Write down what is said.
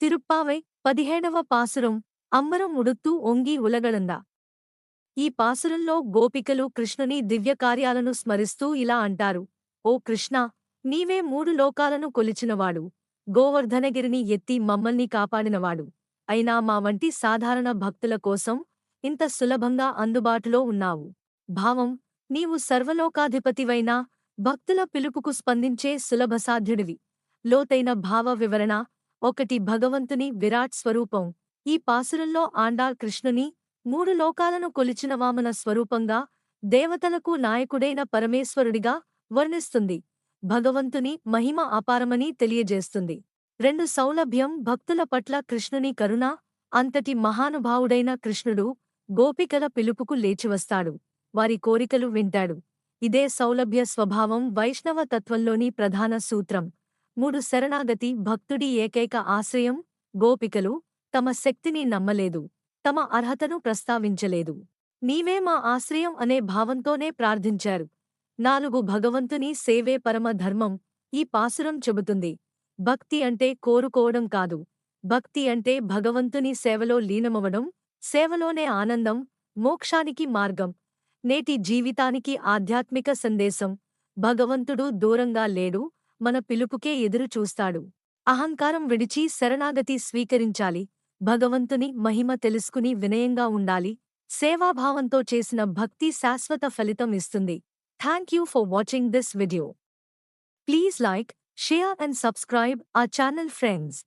తిరుప్పావై పదిహేడవ పాసురం అమ్మరం ఉడుత్తూ ఒంగి ఉలగళందా ఈ పాసురంలో గోపికలు కృష్ణుని దివ్యకార్యాలను స్మరిస్తూ ఇలా అంటారు. ఓ కృష్ణ నీవే మూడు లోకాలను కొలిచినవాడు. గోవర్ధనగిరిని ఎత్తి మమ్మల్ని కాపాడినవాడు. అయినా మా వంటి సాధారణ భక్తుల కోసం ఇంత సులభంగా అందుబాటులో ఉన్నావు. భావం నీవు సర్వలోకాధిపతివైనా భక్తుల పిలుపుకు స్పందించే సులభసాధ్యుడివి. లోతైన భావ వివరణ ఒకటి భగవంతుని విరాట్ స్వరూపం. ఈ పాసురంలో ఆండాళ్ కృష్ణుని మూడు లోకాలను కొలిచిన వామన స్వరూపంగా దేవతలకు నాయకుడైన పరమేశ్వరుడిగా వర్ణిస్తుంది. భగవంతుని మహిమ అపారమని తెలియజేస్తుంది. రెండు సౌలభ్యం భక్తుల పట్ల కృష్ణుని కరుణ అంతటి మహానుభావుడైన కృష్ణుడు గోపికల పిలుపుకు లేచివస్తాడు. వారి కోరికలు వింటాడు. ఇదే సౌలభ్య స్వభావం వైష్ణవ తత్వంలోని ప్రధాన సూత్రం. మూడు శరణాగతి భక్తుడి ఏకైక ఆశ్రయం గోపికలు తమ శక్తిని నమ్మలేదు తమ అర్హతను ప్రస్తావించలేదు. నీవే మా ఆశ్రయం అనే భావంతోనే ప్రార్థించారు. నాలుగు భగవంతుని సేవే పరమ ధర్మం ఈ పాసురం చెబుతుంది. భక్తి అంటే కోరుకోవడం కాదు. భక్తి అంటే భగవంతుని సేవలో లీనమవడం సేవలోనే ఆనందం మోక్షానికి మార్గం నేటి జీవితానికి ఆధ్యాత్మిక సందేశం. భగవంతుడు దూరంగా లేడు మన పిలుపుకే ఎదురు చూస్తాడు. అహంకారం విడిచి శరణాగతి స్వీకరించాలి. భగవంతుని మహిమ తెలుసుకుని వినయంగా ఉండాలి. సేవాభావంతో చేసిన భక్తి శాశ్వత ఫలితం ఇస్తుంది. Thank you for watching this video please like share and subscribe ఆ ఛానల్ ఫ్రెండ్స్